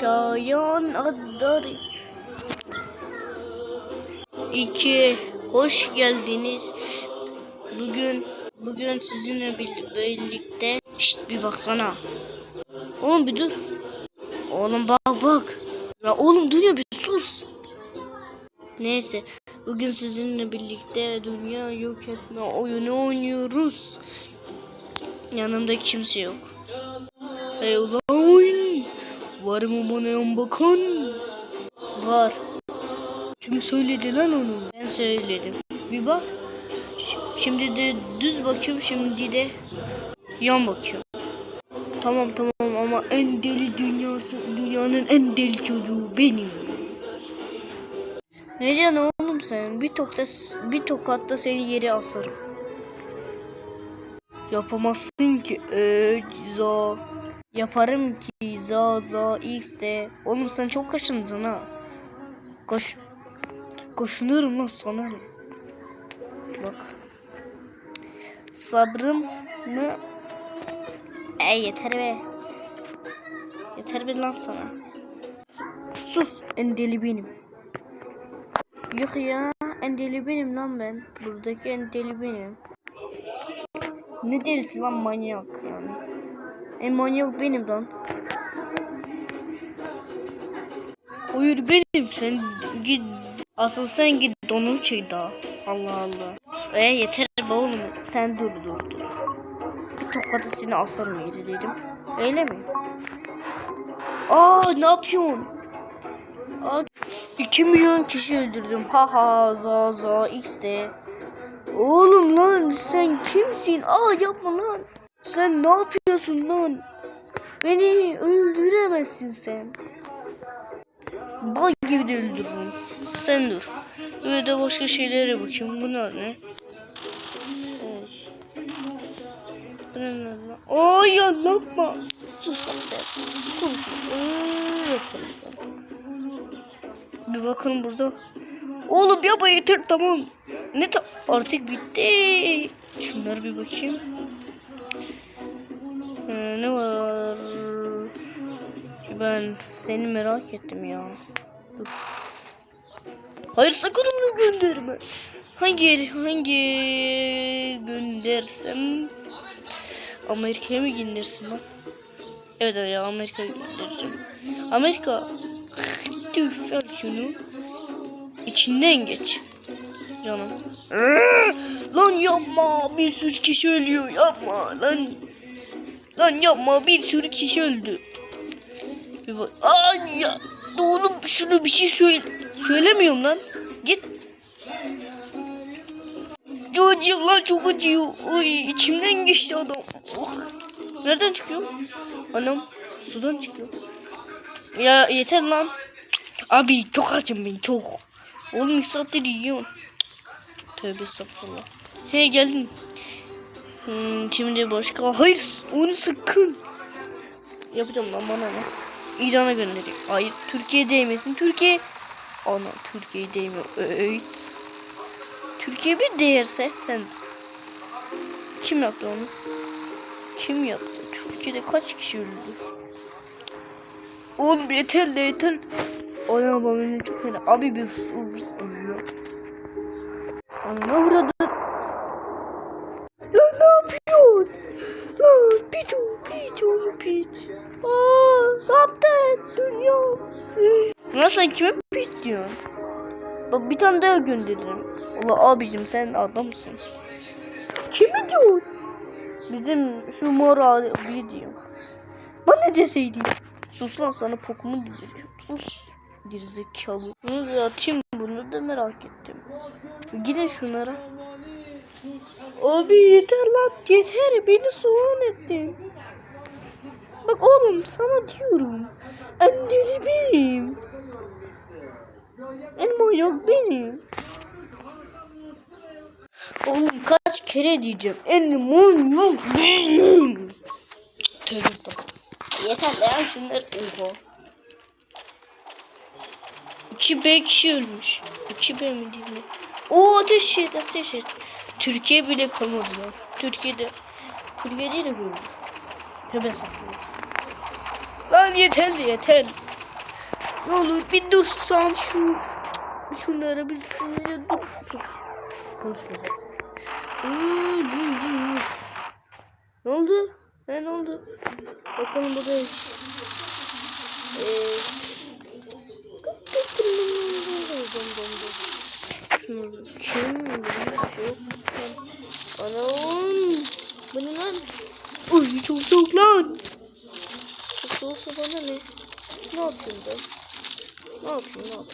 Şayan adları. İki. Hoş geldiniz. Bugün bugün sizinle bir- birlikte Şşt bir baksana. Oğlum bir dur. Oğlum bak bak. Ya oğlum dur bir sus. Neyse. Bugün sizinle birlikte dünya yok etme oyunu oynuyoruz. Yanımda kimse yok. Hey ulan. Var mı bana yan bakan? Var. Kim söyledi lan onu? Ben söyledim. Bir bak. Ş- Şimdi de düz bakıyorum şimdi de yan bakıyorum. Tamam tamam ama en deli dünyası dünyanın en deli çocuğu benim. Ne diyorsun oğlum sen? Bir tokta bir tokatta seni yere asarım. Yapamazsın ki za. Yaparım ki za za x de. Oğlum sen çok kaşındın ha. Koş. Koşunurum lan sana ne? Bak. Sabrım mı? E yeter be. Yeter be lan sana. Sus en deli benim. Yok ya en deli benim lan ben. Buradaki en deli benim. Ne delisi lan manyak yani. En manyak benim lan. Hayır benim sen git. Asıl sen git donunu çek daha. Allah Allah. E yeter be oğlum. Sen dur dur dur. Bir tokadı seni asarım yeri dedim. Öyle mi? Aa ne yapıyorsun? Aa, 2 milyon kişi öldürdüm. Ha ha za za x de. Oğlum lan sen kimsin? Aa yapma lan. Sen ne yapıyorsun lan? Beni öldüremezsin sen. Bal gibi de öldürürüm. Sen dur. Böyle de başka şeylere bakayım. Bunlar ne? Ne lan? Ay ya yapma. Sus lan sen. Konuşma. Ee. Bir bakın burada. Oğlum yapma yeter tamam. Ne ta artık bitti. Şunları bir bakayım. Ee, ne var? Ben seni merak ettim ya. Hayır sakın onu gönderme. Hangi hangi göndersem Amerika'ya mı göndersin lan? Evet ya Amerika'ya göndereceğim. Amerika Tüf şunu. İçinden geç. Canım. Lan yapma bir sürü kişi ölüyor yapma lan. Lan yapma bir sürü kişi öldü. Ay ya. Oğlum şunu bir şey söyle. Söylemiyorum lan. Git. Çok acıyor lan çok acıyor. Oy içimden geçti adam. Oh. Nereden çıkıyor? Anam sudan çıkıyor. Ya yeter lan. Abi çok harcam ben çok. Oğlum iki saattir yiyorsun. Tövbe estağfurullah. He geldim. Hmm, şimdi başka. Hayır onu sakın. Yapacağım lan bana ne. İran'a göndereyim. Hayır Türkiye değmesin. Türkiye. Ana Türkiye değmiyor. Evet. Türkiye bir değerse sen. Kim yaptı onu? Kim yaptı? Türkiye'de kaç kişi öldü? Oğlum yeter de yeter. Ana babamın çok fena. Abi bir ufus Allah. Ana sen kime piç diyorsun? Bak bir tane daha gönderirim. Allah abicim sen adamsın. Kimi diyorsun? Bizim şu mor abi diyor. Bana deseydin? Sus lan sana Pokemon veriyorum. Sus. Gerizekalı. Bunu da atayım bunu da merak ettim. Gidin şunlara. Abi yeter lan yeter beni soğan ettin. Bak oğlum sana diyorum. En deli benim. En manyak benim. Oğlum kaç kere diyeceğim. En manyak benim. Tövbe estağfurullah. Yeter lan şunları. Oha. 2B kişi ölmüş. 2B mi değil mi? Oo ateş et ateş et. Türkiye bile kalmadı lan. Türkiye'de. Türkiye'de de gördüm. Tövbe estağfurullah. Lan yeter yeter. Ne olur bir dursan şu şunları bir şunları dur. Sus. Konuşma sen. Ne oldu? He ne oldu? Bakalım burada hiç. Eee. Şunu kim? Yok. Anam. Bu ne lan? Uy çok soğuk lan. Soğuksa bana ne? Ne yapayım ben? Ne yapayım ne yapayım?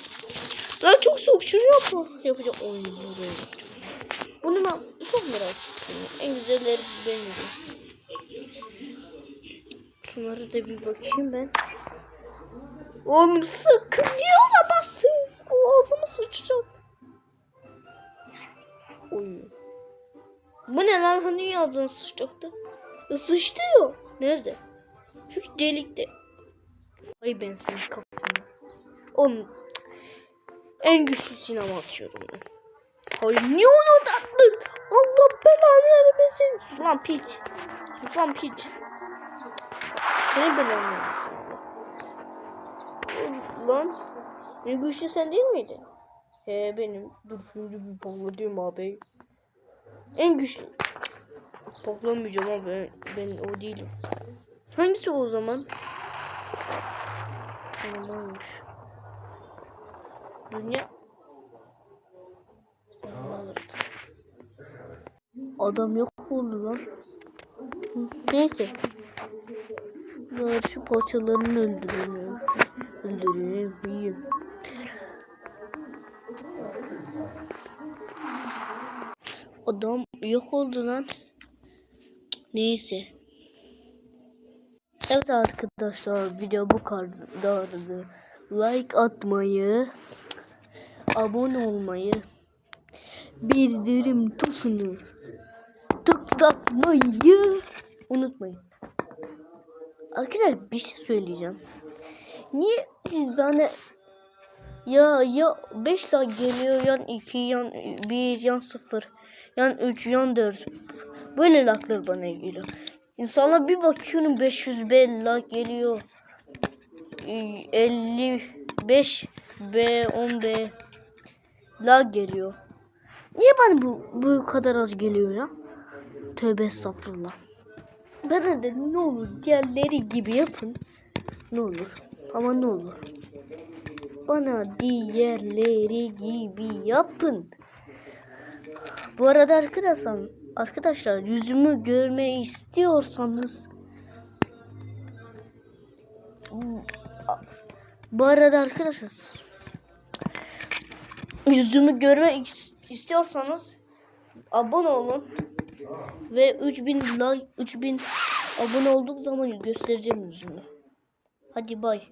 Lan çok soğuk şunu yapma. Yapacağım. Oy buraya yapacağım. Bunu ben çok merak ettim. En güzelleri benim. Şunları da bir bakayım ben. Oğlum sakın niye alamazsın? Ağzıma sıçacak. Oy. Bu ne lan hani ağzına sıçacaktı? Ya sıçtı ya. Nerede? Şu delikte. Ay ben senin kafana. Oğlum en güçlü sinema atıyorum ben. Hayır niye onu attın? Allah belanı vermesin. Sus lan piç. Sus lan piç. Seni belanı vermesin. Lan ne güçlü sen değil miydin? He benim. Dur şimdi bir patlatayım abi. En güçlü. Patlamayacağım abi ben, ben o değilim. Hangisi o zaman? Tamammış. Dünya. Adam yok oldu lan. Neyse. Dur şu parçalarını. Öldürelim. yiyeyim. Adam yok oldu lan. Neyse. Evet arkadaşlar video bu kadardı. Like atmayı, abone olmayı, bildirim tuşunu tıklamayı unutmayın. Arkadaşlar bir şey söyleyeceğim. Niye siz bana ya ya 5 like geliyor yan 2 yan 1 yan 0 yan 3 yan 4 böyle like'lar bana geliyor. İnsanlar bir bakıyorum 500 B like geliyor. Ee, 55 B 10 B like geliyor. Niye bana bu bu kadar az geliyor ya? Tövbe estağfurullah. Bana de ne olur diğerleri gibi yapın. Ne olur. Ama ne olur. Bana diğerleri gibi yapın. Bu arada arkadaşlar, arkadaşlar yüzümü görmeyi istiyorsanız bu arada arkadaşlar yüzümü görmek is- istiyorsanız abone olun ve 3000 like 3000 abone olduğum zaman göstereceğim yüzümü. Hadi bay.